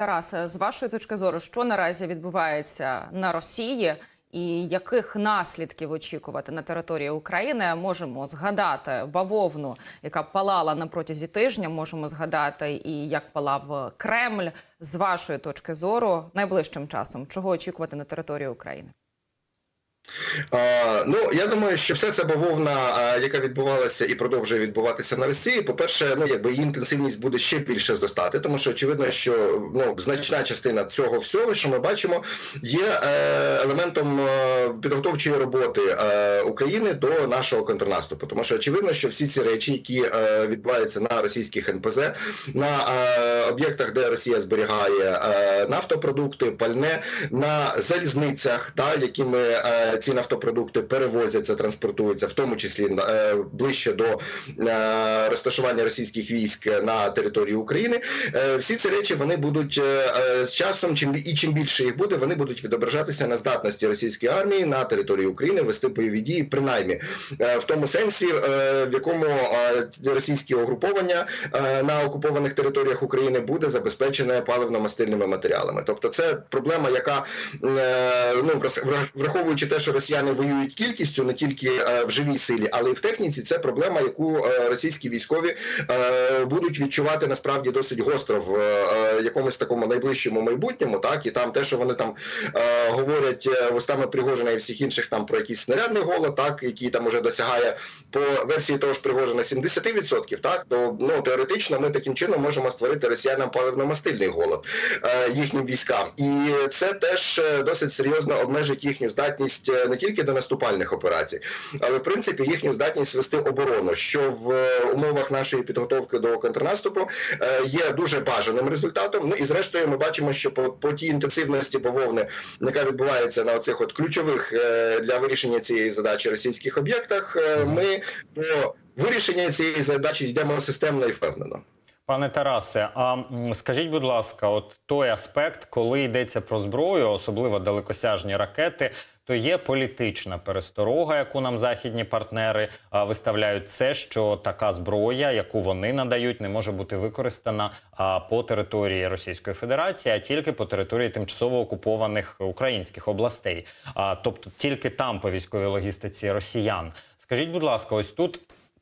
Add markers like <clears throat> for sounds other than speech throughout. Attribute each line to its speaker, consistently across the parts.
Speaker 1: Тарасе, з вашої точки зору, що наразі відбувається на Росії, і яких наслідків очікувати на території України? Можемо згадати бавовну, яка палала на протязі тижня. Можемо згадати і як палав Кремль. З вашої точки зору, найближчим часом, чого очікувати на території України?
Speaker 2: Ну я думаю, що все це бавовна, яка відбувалася і продовжує відбуватися на Росії. По перше, ну якби її інтенсивність буде ще більше зростати, тому що очевидно, що ну значна частина цього всього, що ми бачимо, є е, елементом е, підготовчої роботи е, України до нашого контрнаступу. Тому що очевидно, що всі ці речі, які відбуваються на російських НПЗ, на об'єктах, де Росія зберігає нафтопродукти, пальне на залізницях, та якими ці нафтопродукти перевозяться, транспортуються, в тому числі е, ближче до е, розташування російських військ на території України. Е, всі ці речі вони будуть з часом, чим і чим більше їх буде, вони будуть відображатися на здатності російської армії на території України вести бойові дії, принаймні в тому сенсі, в якому російські угруповання на окупованих територіях України буде забезпечене паливно-мастильними матеріалами. Тобто, це проблема, яка ну враховуючи те, що росіяни воюють кількістю не тільки е, в живій силі, але й в техніці. Це проблема, яку е, російські військові е, будуть відчувати насправді досить гостро в якомусь такому найближчому майбутньому. Так і там те, що вони там говорять вустами Пригожина і всіх інших там про якийсь снарядний голод, так який там уже досягає по версії того ж Пригожина 70%, так то ну теоретично ми таким чином можемо створити росіянам паливно-мастильний голод їхнім військам, і це теж досить серйозно обмежить їхню здатність е, не тільки до наступальних операцій, але в принципі їхню здатність вести оборону, що в е, умовах нашої підготовки до контрнаступу е, є дуже бажаним результатом. Ну і зрештою, ми бачимо, що по, по тій інтенсивності бавовни, яка відбувається на оцих от ключових для вирішення цієї задачі російських об'єктах, ми до вирішення цієї задачі йдемо системно і впевнено.
Speaker 3: Пане Тарасе, а скажіть, будь ласка, от той аспект, коли йдеться про зброю, особливо далекосяжні ракети, то є політична пересторога, яку нам західні партнери виставляють, це що така зброя, яку вони надають, не може бути використана по території Російської Федерації, а тільки по території тимчасово окупованих українських областей, а тобто тільки там по військовій логістиці росіян. Скажіть, будь ласка, ось тут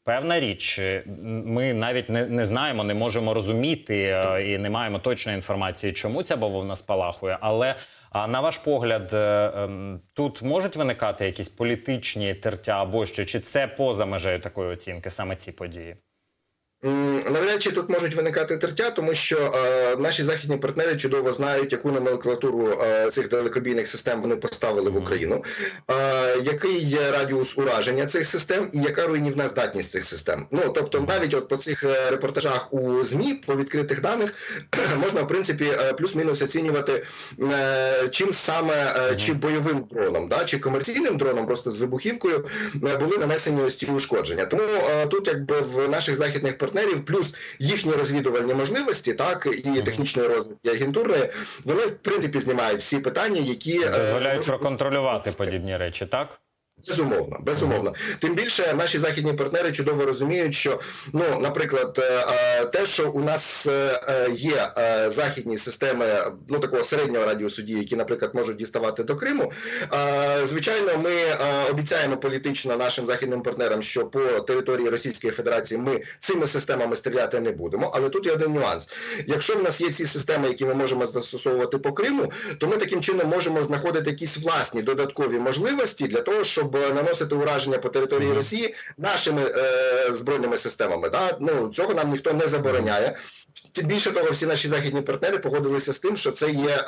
Speaker 3: Певна річ, е, ми навіть не, не знаємо, не можемо розуміти е, і не маємо точної інформації, чому ця бавовна спалахує. Але а на ваш погляд, е, ем, тут можуть виникати якісь політичні тертя або що, чи це поза межею такої оцінки, саме ці події?
Speaker 2: Навряд чи тут можуть виникати тертя, тому що е, наші західні партнери чудово знають, яку номенклатуру е, цих далекобійних систем вони поставили в Україну, е, який є радіус ураження цих систем і яка руйнівна здатність цих систем. Ну тобто, навіть от по цих е, репортажах у змі по відкритих даних <clears throat> можна в принципі е, плюс-мінус оцінювати, е, чим саме е, чи бойовим дроном, да, чи комерційним дроном, просто з вибухівкою е, були нанесені ось ці ушкодження. Тому е, тут, якби в наших західних партнерів, плюс їхні розвідувальні можливості, так і технічної розвідки агентурної, вони в принципі знімають всі питання, які е,
Speaker 3: Дозволяють проконтролювати подібні речі, так?
Speaker 2: Безумовно, безумовно. Тим більше наші західні партнери чудово розуміють, що ну, наприклад, е, е, те, що у нас е, є західні системи ну такого середнього радіусу дії, які, наприклад, можуть діставати до Криму. Звичайно, ми обіцяємо політично нашим західним партнерам, що по території Російської Федерації ми цими системами стріляти не будемо. Але тут є один нюанс: якщо в нас є ці системи, які ми можемо застосовувати по Криму, то ми таким чином можемо знаходити якісь власні додаткові можливості для того, щоб е, наносити ураження по території Росії нашими е, збройними системами. Да? Ну цього нам ніхто не забороняє. Тим більше того, всі наші західні партнери погодилися з тим, що це є е,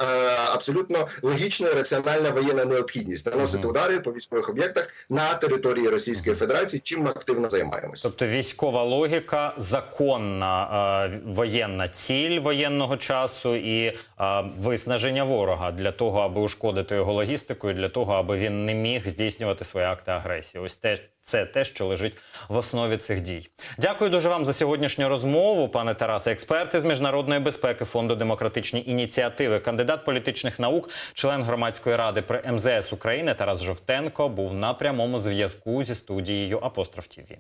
Speaker 2: абсолютно логічна і раціональна воєнна необхідність наносити удари по військових об'єктах на території Російської Федерації, чим ми активно займаємося.
Speaker 3: Тобто військова логіка, законна е, воєнна ціль воєнного часу і е, виснаження ворога для того, аби ушкодити його логістику, і для того, аби він не міг здійснювати свої акти агресії. Ось те. Це те, що лежить в основі цих дій. Дякую дуже вам за сьогоднішню розмову, пане Тарасе. Експерти з міжнародної безпеки фонду демократичні ініціативи, кандидат політичних наук, член громадської ради при МЗС України Тарас Жовтенко був на прямому зв'язку зі студією Апостроф ТІВІ.